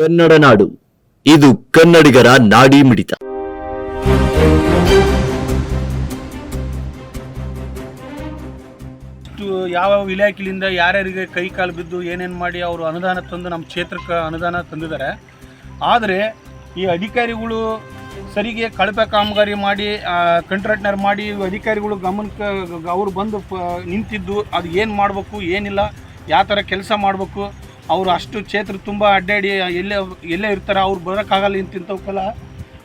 ಕನ್ನಡ ನಾಡು. ಇದು ಕನ್ನಡಿಗರ ನಾಡಿ ಮಿಡಿತ. ಯಾವ ಇಲಾಖೆಯಿಂದ ಯಾರ್ಯಾರಿಗೆ ಕೈ ಕಾಲು ಬಿದ್ದು ಏನೇನು ಮಾಡಿ ಅವರು ಅನುದಾನ ತಂದು ನಮ್ಮ ಕ್ಷೇತ್ರಕ್ಕೆ ಅನುದಾನ ತಂದಿದ್ದಾರೆ. ಆದರೆ ಈ ಅಧಿಕಾರಿಗಳು ಸರಿಗೆ ಕಳಪೆ ಕಾಮಗಾರಿ ಮಾಡಿ ಕಂಟ್ರಾಕ್ಟ್ನರ್ ಮಾಡಿ ಅಧಿಕಾರಿಗಳು ಗಮನಕ್ಕೆ ಅವರು ಬಂದು ನಿಂತಿದ್ದು, ಅದು ಏನು ಮಾಡಬೇಕು, ಏನಿಲ್ಲ, ಯಾವ ಥರ ಕೆಲಸ ಮಾಡಬೇಕು ಅವರು ಅಷ್ಟು ಕ್ಷೇತ್ರ ತುಂಬ ಅಡ್ಡಾಡಿ, ಎಲ್ಲೇ ಎಲ್ಲೇ ಇರ್ತಾರೆ, ಅವ್ರು ಬರೋಕ್ಕಾಗಲ್ಲ ಇಂತಿಂಥವಕ್ಕೆಲ್ಲ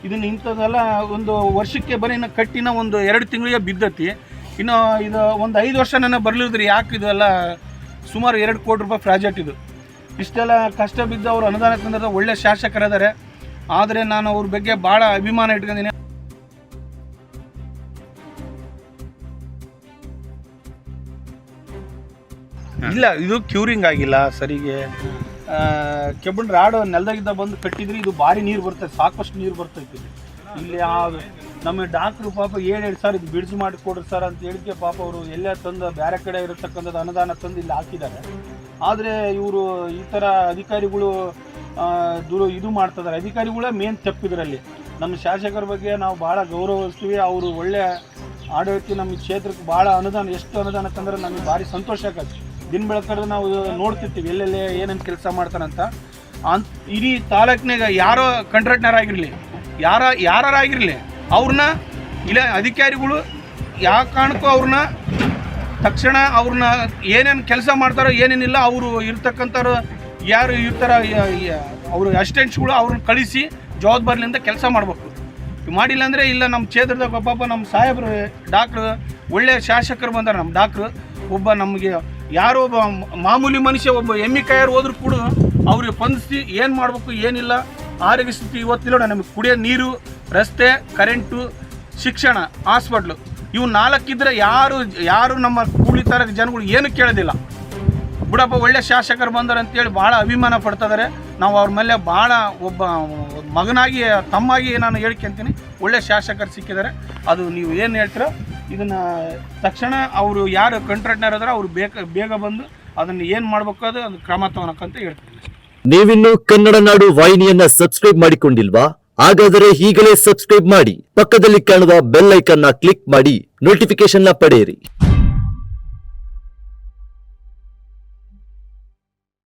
ಇದನ್ನು ಇಂಥದ್ದೆಲ್ಲ ಒಂದು ವರ್ಷಕ್ಕೆ ಬರೀ ಕಟ್ಟಿನ ಒಂದು ಎರಡು ತಿಂಗಳಿಗೆ ಬಿದ್ದತಿ. ಇನ್ನು ಇದು ಒಂದು ಐದು ವರ್ಷ ನನ್ನ ಬರಲಿದ್ರಿ ಯಾಕೆ ಇದೆಲ್ಲ ಸುಮಾರು ಎರಡು ಕೋಟಿ ರೂಪಾಯಿ ಪ್ರಾಜೆಕ್ಟ್ ಇದು. ಇಷ್ಟೆಲ್ಲ ಕಷ್ಟ ಬಿದ್ದು ಅವರು ಅನುದಾನ ತಂದ್ರೆ ಒಳ್ಳೆ ಶಾಸಕರಿದ್ದಾರೆ. ಆದರೆ ನಾನು ಅವ್ರ ಬಗ್ಗೆ ಭಾಳ ಅಭಿಮಾನ ಇಟ್ಕೊಂಡಿದ್ದೀನಿ. ಇಲ್ಲ, ಇದು ಕ್ಯೂರಿಂಗ್ ಆಗಿಲ್ಲ ಸರಿಗೆ. ಕೆಬ್ಬಣ ರಾಡು ನೆಲದಾಗಿದ್ದ ಬಂದು ಕಟ್ಟಿದ್ರೆ ಇದು ಭಾರಿ ನೀರು ಬರ್ತದೆ, ಸಾಕಷ್ಟು ನೀರು ಬರ್ತೈತಿ ಇಲ್ಲಿ ಆ ನಮ್ಮ ಡಾಕ್ಟ್ರು ಪಾಪ ಏಳು ಸರ್ ಇದು ಬಿಡ್ಜ್ ಮಾಡಿ ಕೊಡ್ರಿ ಸರ್ ಅಂತ ಹೇಳಿಕೆ ಪಾಪ ಅವರು ಎಲ್ಲ ತಂದು ಬೇರೆ ಕಡೆ ಇರತಕ್ಕಂಥದ್ದು ಅನುದಾನ ತಂದು ಇಲ್ಲಿ ಹಾಕಿದ್ದಾರೆ. ಆದರೆ ಇವರು ಈ ಥರ ಅಧಿಕಾರಿಗಳು ದೂರ ಇದು ಮಾಡ್ತಿದ್ದಾರೆ. ಅಧಿಕಾರಿಗಳೇ ಮೇನ್ ತಪ್ಪಿದ್ರಲ್ಲಿ ನಮ್ಮ ಶಾಸಕರ ಬಗ್ಗೆ ನಾವು ಭಾಳ ಗೌರವಿಸ್ತೀವಿ. ಅವರು ಒಳ್ಳೆ ಆಡಳಿತ ನಮ್ಮ ಕ್ಷೇತ್ರಕ್ಕೆ ಭಾಳ ಅನುದಾನ, ಎಷ್ಟು ಅನುದಾನ ತಂದರೆ ನಮಗೆ ಭಾರಿ ಸಂತೋಷ ಆಗತ್ತೆ. ದಿನ ಬೆಳಕಡೆ ನಾವು ನೋಡ್ತಿರ್ತೀವಿ, ಎಲ್ಲೆಲ್ಲಿ ಏನೇನು ಕೆಲಸ ಮಾಡ್ತಾರಂತ. ಅಂತ ಇಡೀ ತಾಲೂಕಿನಾಗ ಯಾರೋ ಆಗಿರಲಿ ಯಾರ ಯಾರಾಗಿರಲಿ ಅವ್ರನ್ನ ಇಲ್ಲ ಅಧಿಕಾರಿಗಳು ಯಾವ ಕಾರಣಕ್ಕೂ ಅವ್ರನ್ನ ತಕ್ಷಣ ಅವ್ರನ್ನ ಏನೇನು ಕೆಲಸ ಮಾಡ್ತಾರೋ ಏನೇನಿಲ್ಲ, ಅವರು ಇರ್ತಕ್ಕಂಥವ್ರು ಯಾರು ಇರ್ತಾರ ಅವರು ಅಸಿಸ್ಟೆಂಟ್ಸ್ಗಳು ಅವ್ರನ್ನ ಕಳಿಸಿ ಜವಾಬ್ದಾರಿಲಿಂದ ಕೆಲಸ ಮಾಡಬೇಕು. ಮಾಡಿಲ್ಲ ಅಂದರೆ ಇಲ್ಲ ನಮ್ಮ ಕ್ಷೇತ್ರದಾಗ ಒಬ್ಬೊಬ್ಬ ನಮ್ಮ ಸಾಹೇಬರು, ಡಾಕ್ಟ್ರು ಒಳ್ಳೆಯ ಶಾಸಕರು ಬಂದಾರೆ ನಮ್ಮ ಡಾಕ್ಟ್ರು, ಒಬ್ಬ ನಮಗೆ ಯಾರೋ ಒಬ್ಬ ಮಾಮೂಲಿ ಮನುಷ್ಯ ಒಬ್ಬ ಎಮ್ಮಿ ಕಾಯರು ಹೋದ್ರು ಕೂಡ ಅವ್ರಿಗೆ ಸ್ಪಂದಿಸಿ ಏನು ಮಾಡಬೇಕು ಏನಿಲ್ಲ. ಆರೋಗ್ಯ ಸ್ಥಿತಿ ಇವತ್ತಿಲ್ಲ ನಮಗೆ ಕುಡಿಯೋ ನೀರು, ರಸ್ತೆ, ಕರೆಂಟು, ಶಿಕ್ಷಣ, ಹಾಸ್ಪಿಟ್ಲು ಇವು ನಾಲ್ಕಿದ್ರೆ ಯಾರು ಯಾರು ನಮ್ಮ ಕೂಲಿ ಜನಗಳು ಏನು ಕೇಳೋದಿಲ್ಲ. ಬಿಡಪ್ಪ, ಒಳ್ಳೆ ಶಾಸಕರು ಬಂದರು ಅಂತೇಳಿ ಭಾಳ ಅಭಿಮಾನ ಪಡ್ತಿದ್ದಾರೆ ನಾವು ಅವ್ರ ಮೇಲೆ ಭಾಳ ಒಬ್ಬ, ಮಗನಾಗಿ, ತಮ್ಮಾಗಿ ನಾನು ಹೇಳ್ಕೊಂತೀನಿ ಒಳ್ಳೆ ಶಾಸಕರು ಸಿಕ್ಕಿದ್ದಾರೆ. ಅದು ನೀವು ಏನು ಹೇಳ್ತೀರೋ ಇದನ್ನು ತಕ್ಷಣ ಅವರು ಯಾರು ಕಂಟ್ರಾಕ್ಟ್ನರ್ ಅದಾರ ಅವ್ರು ಬೇಗ ಬೇಗ ಬಂದು ಅದನ್ನ ಏನು ಮಾಡ್ಬೇಕು ಅದು ಅದು ಕ್ರಮ ತಗೊಳಕ್ಕಂತ ಹೇಳ್ತೀನಿ ನೀವಿನ್ನು ಕನ್ನಡ ನಾಡು ವಾಹಿನಿಯನ್ನ ಸಬ್ಸ್ಕ್ರೈಬ್ ಮಾಡಿಕೊಂಡಿಲ್ವಾ? ಹಾಗಾದರೆ ಈಗಲೇ ಸಬ್ಸ್ಕ್ರೈಬ್ ಮಾಡಿ. ಪಕ್ಕದಲ್ಲಿ ಕಾಣುವ ಬೆಲ್ ಐಕನ್ನ ಕ್ಲಿಕ್ ಮಾಡಿ ನೋಟಿಫಿಕೇಶನ್ನ ಪಡೆಯಿರಿ.